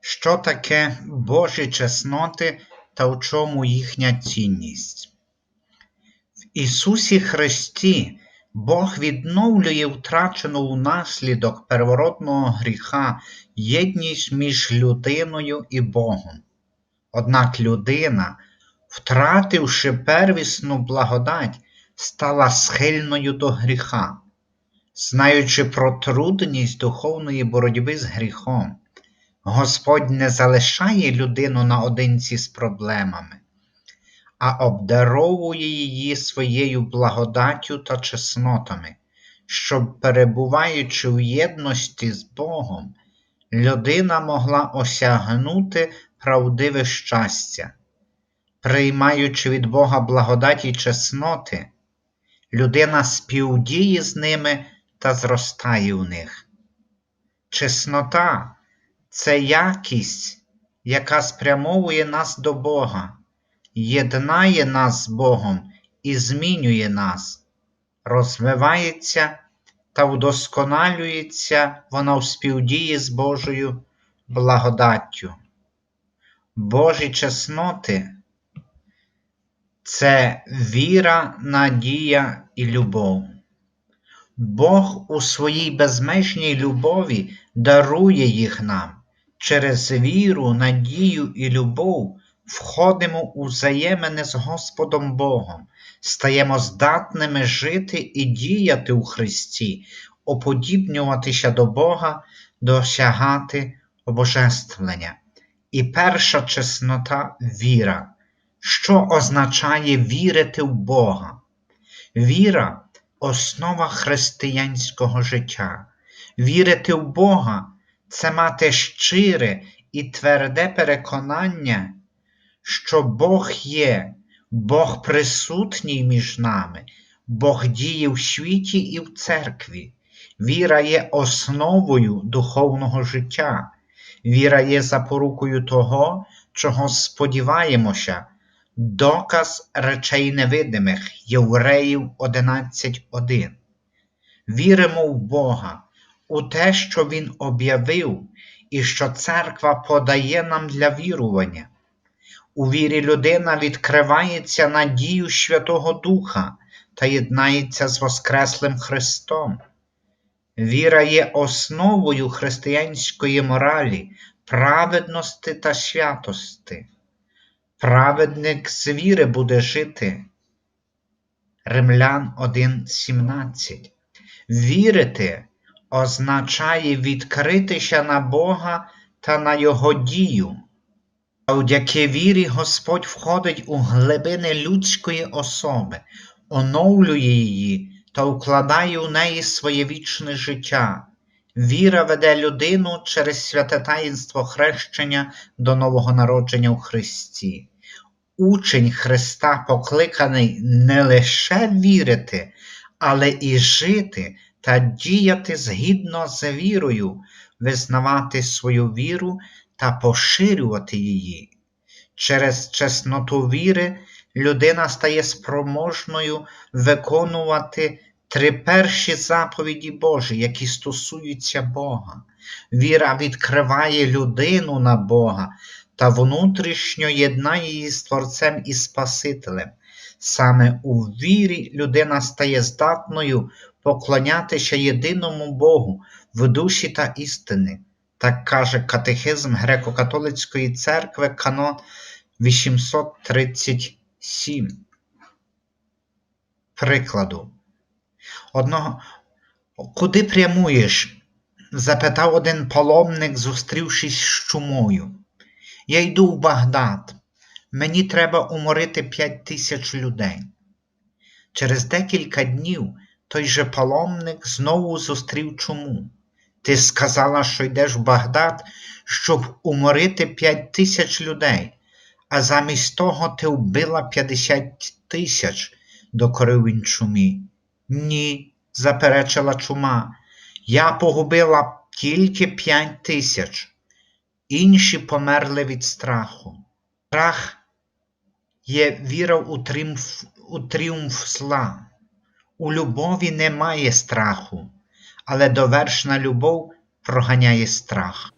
Що таке Божі чесноти та в чому їхня цінність? В Ісусі Христі Бог відновлює втрачену внаслідок первородного гріха єдність між людиною і Богом. Однак людина, втративши первісну благодать, стала схильною до гріха, знаючи про трудність духовної боротьби з гріхом. Господь не залишає людину наодинці з проблемами, а обдаровує її своєю благодаттю та чеснотами, щоб, перебуваючи в єдності з Богом, людина могла осягнути правдиве щастя. Приймаючи від Бога благодаті чесноти, людина співдіє з ними та зростає в них. Чеснота це якість, яка спрямовує нас до Бога, єднає нас з Богом і змінює нас, розвивається та вдосконалюється вона в співдії з Божою благодаттю. Божі чесноти це віра, надія і любов. Бог у своїй безмежній любові дарує їх нам. Через віру, надію і любов входимо у взаємини з Господом Богом, стаємо здатними жити і діяти у Христі, уподібнюватися до Бога, досягати обожествлення. І перша чеснота віра, що означає вірити в Бога. Віра основа християнського життя. Вірити в Бога це мати щире і тверде переконання, що Бог є, Бог присутній між нами, Бог діє в світі і в церкві. Віра є основою духовного життя. Віра є запорукою того, чого сподіваємося, доказ речей невидимих Євреїв 11.1. Віримо в Бога, у те, що Він об'явив, і що церква подає нам для вірування. У вірі людина відкривається надію Святого Духа та єднається з Воскреслим Христом. Віра є основою християнської моралі, праведності та святости. Праведник з віри буде жити. Римлян 1.17. Вірити означає відкритися на Бога та на Його дію. Завдяки вірі Господь входить у глибини людської особи, оновлює її та укладає у неї своє вічне життя. Віра веде людину через святе таїнство хрещення до нового народження в Христі. Учень Христа покликаний не лише вірити, але і жити та діяти згідно з вірою, визнавати свою віру та поширювати її. Через чесноту віри людина стає спроможною виконувати три перші заповіді Божі, які стосуються Бога. Віра відкриває людину на Бога та внутрішньо єднає її з Творцем і Спасителем. Саме у вірі людина стає здатною поклонятися єдиному Богу в душі та істини. Так каже Катехизм Греко-католицької церкви Канон 837. Прикладу. Одного, Куди прямуєш? запитав один паломник, зустрівшись з чумою. Я йду в Багдад. Мені треба уморити п'ять тисяч людей. Через декілька днів той же паломник знову зустрів чуму. Ти сказала, що йдеш в Багдад, щоб уморити п'ять тисяч людей, а замість того ти вбила п'ятдесят тисяч, докорив він чумі. Ні, заперечила чума, я погубила тільки п'ять тисяч. Інші померли від страху. Страх є віра у тріумф, у тріумф зла. У любові немає страху, але довершна любов проганяє страх.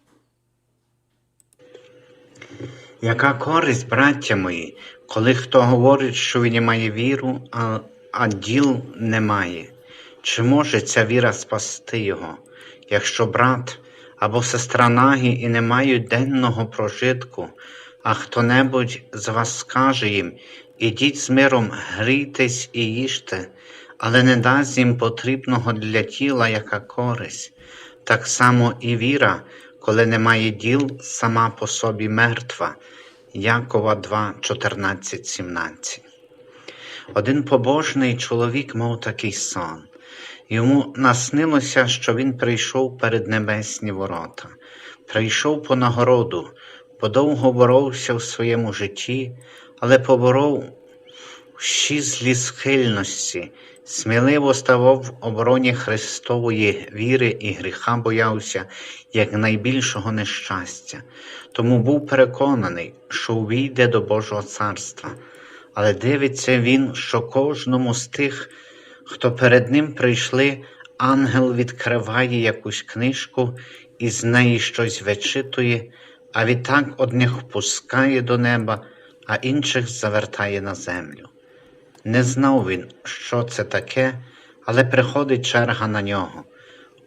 Яка користь, браття мої, коли хто говорить, що він має віру, а, а діл немає? Чи може ця віра спасти його, якщо брат або сестра нагі і не мають денного прожитку, а хто-небудь з вас скаже їм, ідіть з миром, грійтесь і їжте, але не дасть їм потрібного для тіла яка користь, так само і віра, коли немає діл, сама по собі мертва. Якова 2, 14, 17. Один побожний чоловік мав такий сон. Йому наснилося, що він прийшов перед небесні ворота, прийшов по нагороду, подовго боровся в своєму житті, але поборов всі злі схильності, сміливо ставав в обороні Христової віри і гріха боявся як найбільшого нещастя, тому був переконаний, що увійде до Божого царства, але дивиться він, що кожному з тих, хто перед ним прийшли, ангел відкриває якусь книжку і з неї щось вичитує, а відтак одних впускає до неба, а інших завертає на землю. Не знав він, що це таке, але приходить черга на нього.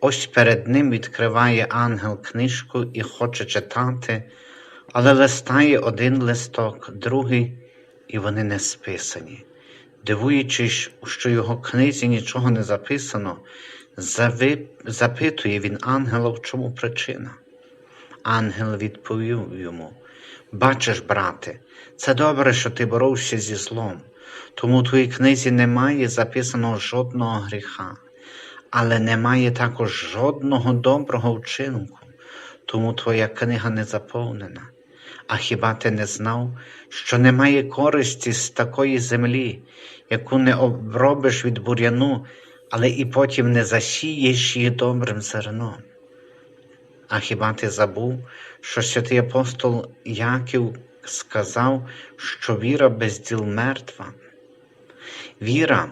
Ось перед ним відкриває ангел книжку і хоче читати, але листає один листок, другий, і вони не списані. Дивуючись, що його книзі нічого не записано, зави... запитує він ангела, в чому причина. Ангел відповів йому: Бачиш, брате, це добре, що ти боровся зі злом, тому в твоїй книзі немає записаного жодного гріха, але немає також жодного доброго вчинку, тому твоя книга не заповнена. А хіба ти не знав, що немає користі з такої землі, яку не обробиш від бур'яну, але і потім не засієш її добрим зерном? А хіба ти забув, що святий апостол Яків сказав, що віра без діл мертва? Віра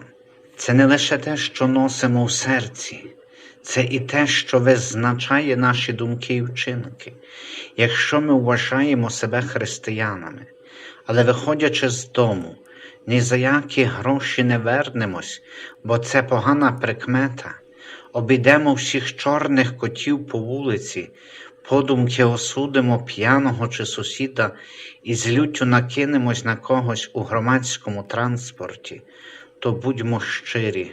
це не лише те, що носимо в серці, це і те, що визначає наші думки і вчинки. Якщо ми вважаємо себе християнами, але виходячи з дому, ні за які гроші не вернемось, бо це погана прикмета, обійдемо всіх чорних котів по вулиці, подумки осудимо п'яного чи сусіда і з люттю накинемось на когось у громадському транспорті, то будьмо щирі,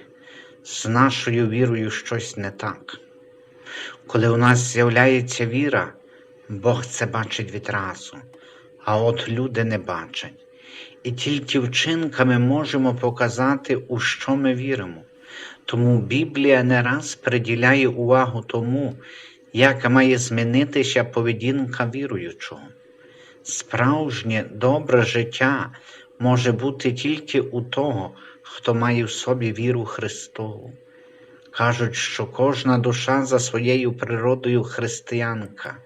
з нашою вірою щось не так. Коли у нас з'являється віра, Бог це бачить відразу, а от люди не бачать. І тільки вчинками можемо показати, у що ми віримо. Тому Біблія не раз приділяє увагу тому, як має змінитися поведінка віруючого. Справжнє добре життя може бути тільки у того, хто має в собі віру Христову. Кажуть, що кожна душа за своєю природою християнка,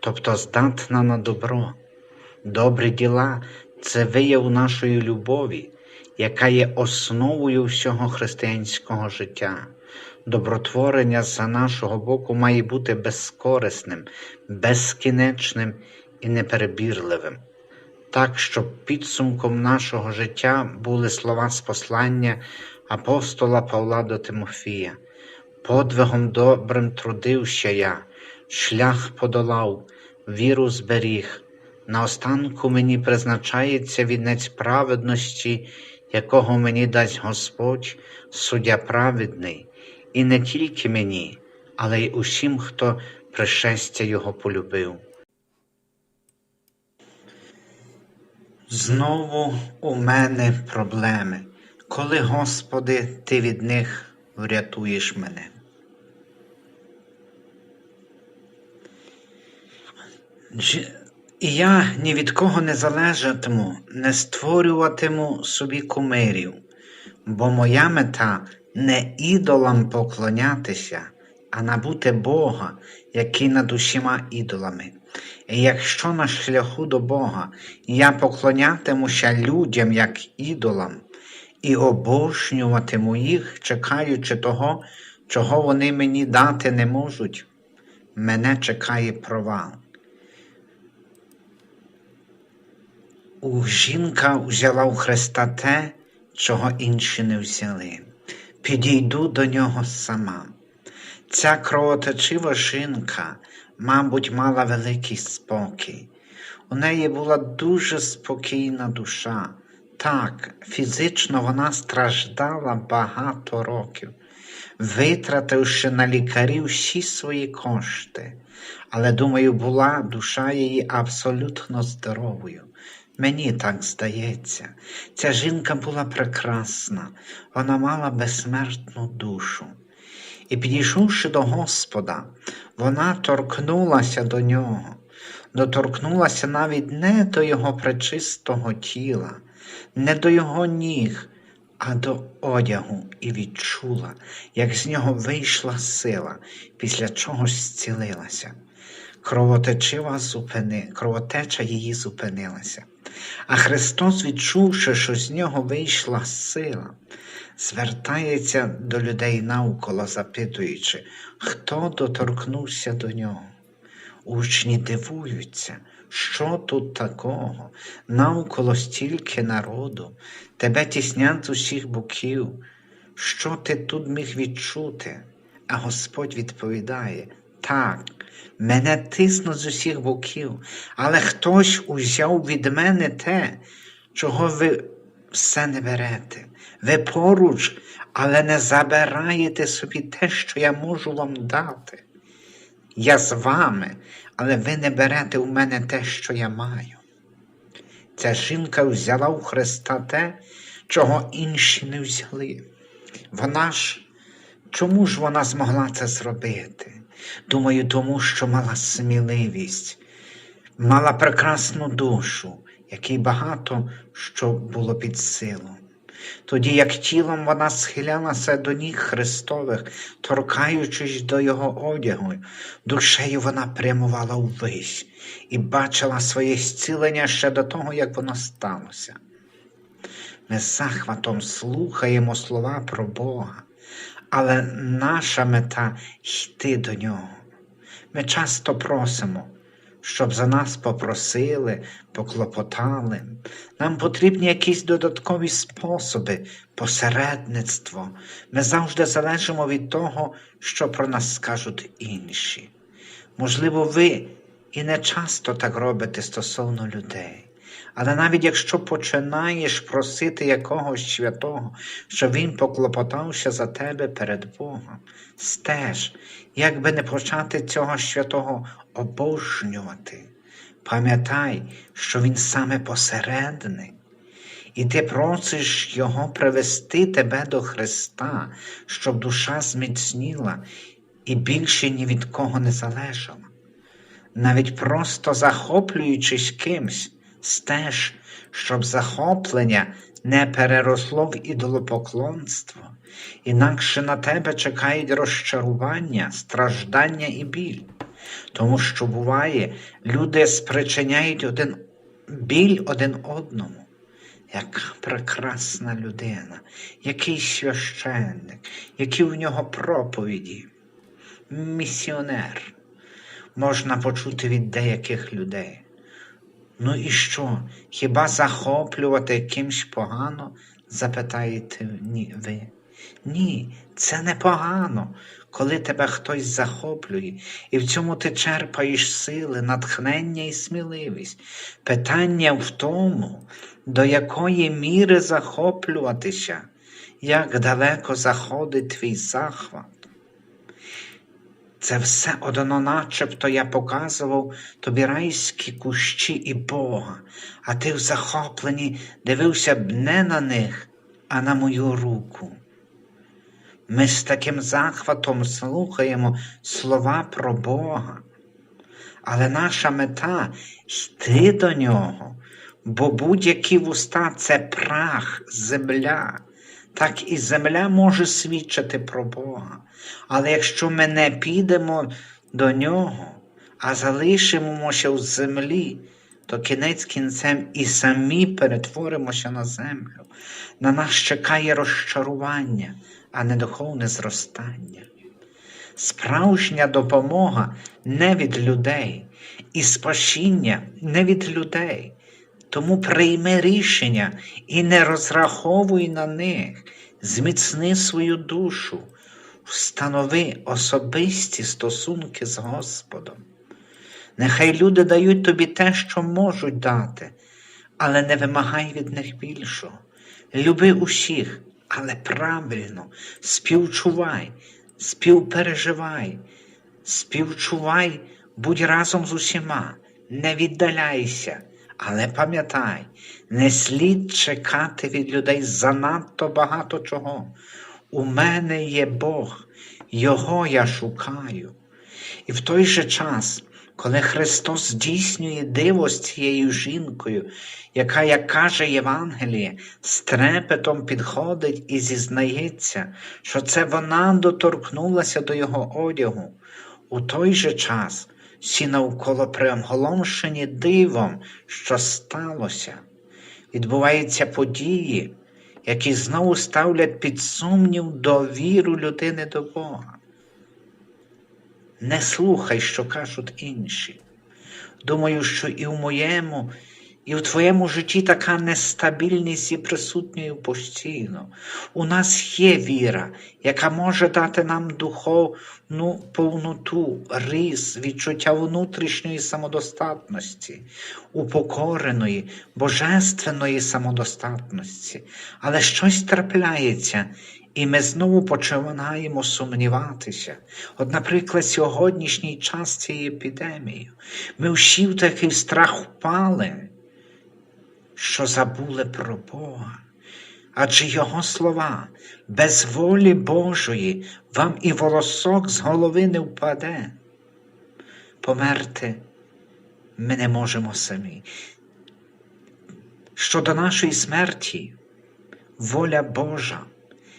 тобто здатна на добро. Добрі діла це вияв нашої любові, яка є основою всього християнського життя. Добротворення за нашого боку має бути безкорисним, безкінечним і неперебірливим. Так, щоб підсумком нашого життя були слова з послання апостола Павла до Тимофія. Подвигом добрим трудився я, шлях подолав, віру зберіг. Наостанку мені призначається вінець праведності, якого мені дасть Господь, суддя праведний, і не тільки мені, але й усім, хто пришестя Його полюбив. Знову у мене проблеми. Коли, Господи, Ти від них врятуєш мене. І я ні від кого не залежатиму, не створюватиму собі кумирів, бо моя мета не ідолам поклонятися, а набути Бога, який над усіма ідолами. І якщо на шляху до Бога я поклонятимуся людям як ідолам, і обожнюватиму їх, чекаючи того, чого вони мені дати не можуть, мене чекає провал. У жінка взяла у Христа те, чого інші не взяли. Підійду до нього сама. Ця кровоточива жінка, мабуть, мала великий спокій. У неї була дуже спокійна душа. Так, фізично вона страждала багато років, витративши на лікарів всі свої кошти. Але, думаю, була душа її абсолютно здоровою. Мені так здається, ця жінка була прекрасна, вона мала безсмертну душу. І підійшовши до Господа, вона торкнулася до нього, доторкнулася навіть не до його пречистого тіла, не до його ніг, а до одягу і відчула, як з нього вийшла сила, після чого зцілилася. Кровотечива зупини, кровотеча її зупинилася. А Христос, відчувши, що з нього вийшла сила, звертається до людей навколо, запитуючи, хто доторкнувся до нього. Учні дивуються, що тут такого, навколо стільки народу, тебе тіснять з усіх боків. Що ти тут міг відчути? А Господь відповідає: так, мене тиснуть з усіх боків, але хтось узяв від мене те, чого ви все не берете. Ви поруч, але не забираєте собі те, що я можу вам дати. Я з вами, але ви не берете у мене те, що я маю. Ця жінка взяла у Христа те, чого інші не взяли. Вона ж, чому ж вона змогла це зробити? Думаю, тому що мала сміливість, мала прекрасну душу, якій багато що було під силу. Тоді, як тілом вона схилялася до ніг Христових, торкаючись до Його одягу, душею вона прямувала увесь і бачила своє зцілення ще до того, як воно сталося. Ми захватом слухаємо слова про Бога, але наша мета йти до Нього. Ми часто просимо, щоб за нас попросили, поклопотали. Нам потрібні якісь додаткові способи, посередництво. Ми завжди залежимо від того, що про нас скажуть інші. Можливо, ви і не часто так робите стосовно людей. Але навіть якщо починаєш просити якогось святого, щоб він поклопотався за тебе перед Богом, стеж, як би не почати цього святого обожнювати. Пам'ятай, що він саме посередник, і ти просиш Його привести тебе до Христа, щоб душа зміцніла і більше ні від кого не залежала. Навіть просто захоплюючись кимсь, стеж, щоб захоплення не переросло в ідолопоклонство, інакше на тебе чекають розчарування, страждання і біль. Тому що буває, люди спричиняють один біль один одному. Яка прекрасна людина, який священник, які в нього проповіді, місіонер можна почути від деяких людей. Ну і що? Хіба захоплювати кимсь погано? запитаєте ви. Ні, це не погано, коли тебе хтось захоплює, і в цьому ти черпаєш сили, натхнення і сміливість. Питання в тому, до якої міри захоплюватися, як далеко заходить твій захват. Це все одно начебто я показував тобі райські кущі і Бога, а ти в захопленні дивився б не на них, а на мою руку. Ми з таким захватом слухаємо слова про Бога, але наша мета йти до нього, бо будь-які вуста це прах, земля. Так і земля може свідчити про Бога. Але якщо ми не підемо до нього, а залишимося в землі, то кінець кінцем і самі перетворимося на землю. На нас чекає розчарування, а не духовне зростання. Справжня допомога не від людей, і спасіння не від людей. Тому прийми рішення і не розраховуй на них, зміцни свою душу, встанови особисті стосунки з Господом. Нехай люди дають тобі те, що можуть дати, але не вимагай від них більшого. Люби усіх, але правильно, співчувай, співпереживай, співчувай, будь разом з усіма, не віддаляйся, але пам'ятай, не слід чекати від людей занадто багато чого. У мене є Бог, Його я шукаю. І в той же час, коли Христос здійснює диво з цією жінкою, яка, як каже Євангеліє, з трепетом підходить і зізнається, що це вона доторкнулася до його одягу, у той же час всі навколо приголомшені дивом, що сталося. Відбуваються події, які знову ставлять під сумнів довіру людини до Бога. Не слухай, що кажуть інші. Думаю, що і в моєму, і в твоєму житті така нестабільність є присутньою постійно. У нас є віра, яка може дати нам духовну повноту, рис, відчуття внутрішньої самодостатності, упокореної, божественної самодостатності. Але щось трапляється, і ми знову починаємо сумніватися. От, наприклад, сьогоднішній час цієї епідемії. Ми всі в такий страх впали, що забули про Бога. Адже Його слова, без волі Божої вам і волосок з голови не впаде. Померти ми не можемо самі. Щодо нашої смерті, воля Божа.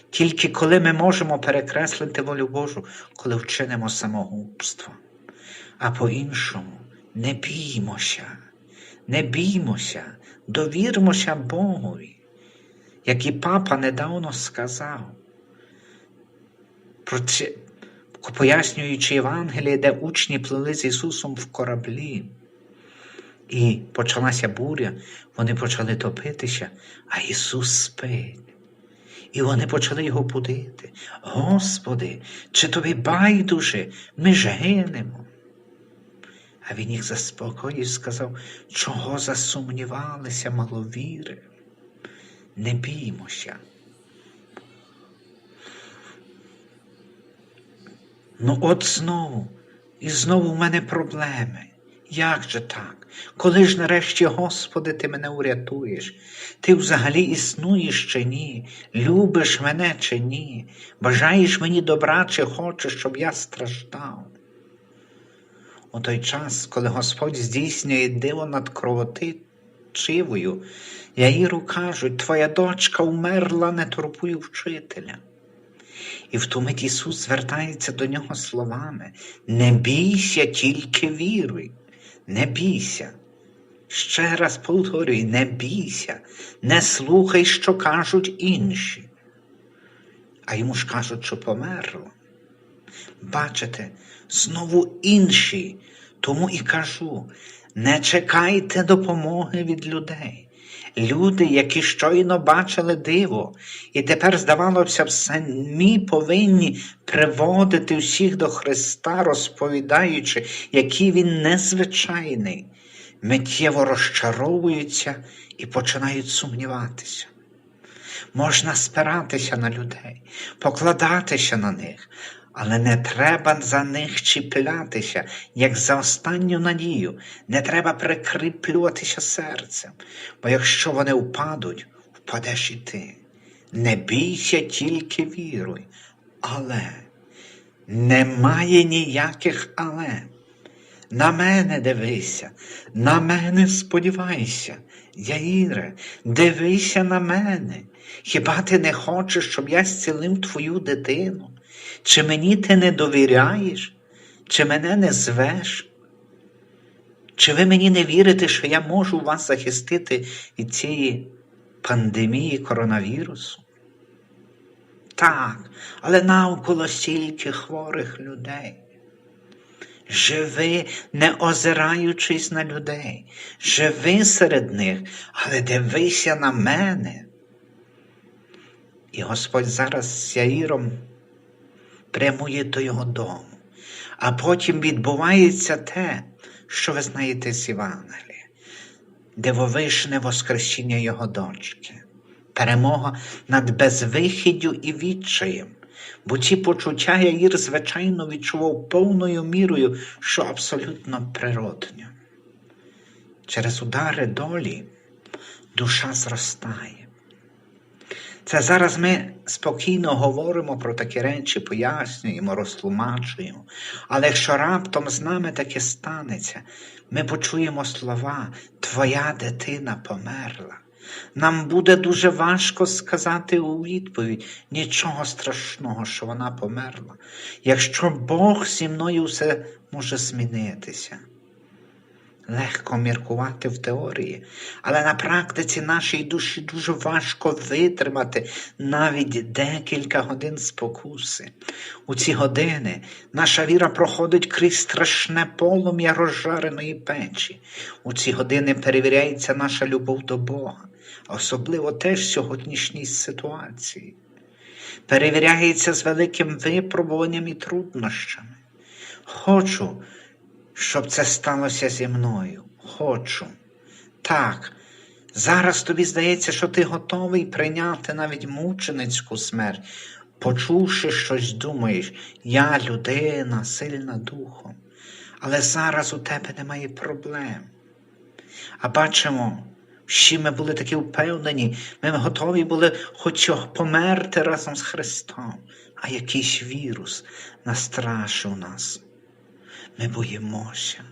Тільки коли ми можемо перекреслити волю Божу, коли вчинимо самогубство. А по-іншому не біймося, не біймося, довірмося Богові, як і папа недавно сказав, про це, пояснюючи Євангеліє, де учні плили з Ісусом в кораблі. І почалася буря, вони почали топитися, а Ісус спить. І вони почали його будити. Господи, чи тобі байдуже, ми ж гинемо. А він їх заспокоїв і сказав, чого засумнівалися маловіри. Не біймося. Ну, от знову, і знову в мене проблеми. Як же так? Коли ж нарешті, Господи, ти мене урятуєш? Ти взагалі існуєш чи ні? Любиш мене чи ні? Бажаєш мені добра, чи хочеш, щоб я страждав? У той час, коли Господь здійснює диво над кровотичивою, Яїру кажуть, твоя дочка вмерла, не турбуй вчителя. І в ту мить Ісус звертається до нього словами: Не бійся, тільки віруй, не бійся. Ще раз повторюй, не бійся, не слухай, що кажуть інші. А йому ж кажуть, що померло. Бачите, знову інші, тому і кажу: не чекайте допомоги від людей. Люди, які щойно бачили диво, і тепер, здавалося б, самі повинні приводити всіх до Христа, розповідаючи, який Він незвичайний, миттєво розчаровуються і починають сумніватися. Можна спиратися на людей, покладатися на них, але не треба за них чіплятися, як за останню надію, не треба прикріплюватися серцем, бо якщо вони впадуть, впадеш і ти. Не бійся, тільки віруй, але немає ніяких але. На мене дивися, на мене сподівайся, Яїре, дивися на мене. Хіба ти не хочеш, щоб я зцілив твою дитину? Чи мені ти не довіряєш, чи мене не звеш? Чи ви мені не вірите, що я можу вас захистити від цієї пандемії коронавірусу? Так, але навколо стільки хворих людей. Живи, не озираючись на людей, живи серед них, але дивися на мене. І Господь зараз з Яїром прямує до його дому. А потім відбувається те, що ви знаєте з Євангелія, дивовижне воскресіння його дочки, перемога над безвихіддю і відчаєм. Бо ці почуття Яїр, звичайно, відчував повною мірою, що абсолютно природньо. Через удари долі душа зростає. Це зараз ми спокійно говоримо про такі речі, пояснюємо, розтлумачуємо. Але якщо раптом з нами таке станеться, ми почуємо слова Твоя дитина померла. Нам буде дуже важко сказати у відповідь нічого страшного, що вона померла. Якщо Бог зі мною все може змінитися. Легко міркувати в теорії, але на практиці нашій душі дуже важко витримати навіть декілька годин спокуси. У ці години наша віра проходить крізь страшне полум'я розжареної печі. У ці години перевіряється наша любов до Бога, особливо теж в сьогоднішній ситуації. Перевіряється з великим випробуванням і труднощами. Хочу, щоб це сталося зі мною. Хочу. Так, зараз тобі здається, що ти готовий прийняти навіть мученицьку смерть, почувши щось, думаєш, я людина, сильна духом, але зараз у тебе немає проблем. А бачимо, що ми були такі впевнені, ми готові були хоч померти разом з Христом, а якийсь вірус настрашив нас. Ми боїмося.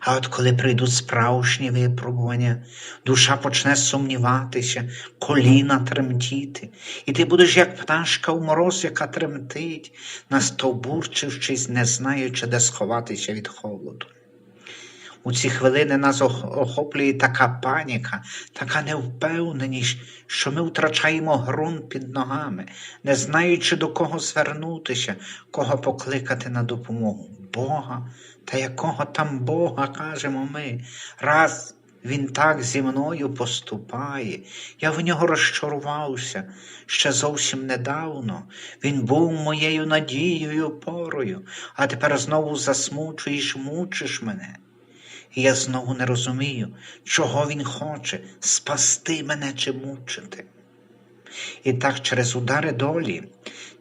А от коли прийдуть справжні випробування, душа почне сумніватися, коліна тремтіти, і ти будеш як пташка у мороз, яка тремтить, настовбурчившись, не знаючи, де сховатися від холоду. У ці хвилини нас охоплює така паніка, така невпевненість, що ми втрачаємо ґрунт під ногами, не знаючи до кого звернутися, кого покликати на допомогу. Бога, та якого там Бога, кажемо ми, раз він так зі мною поступає, я в нього розчарувався ще зовсім недавно. Він був моєю надією, опорою, а тепер знову засмучуєш, мучиш мене. Я знову не розумію, чого він хоче спасти мене чи мучити. І так через удари долі,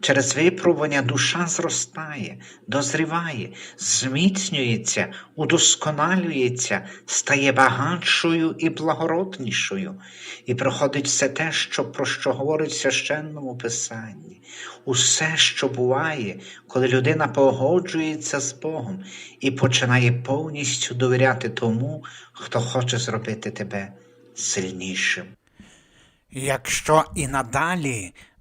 через випробування душа зростає, дозріває, зміцнюється, удосконалюється, стає багатшою і благороднішою, і проходить все те, що, про що говорить в священному писанні, усе, що буває, коли людина погоджується з Богом і починає повністю довіряти тому, хто хоче зробити тебе сильнішим. Якщо і надалі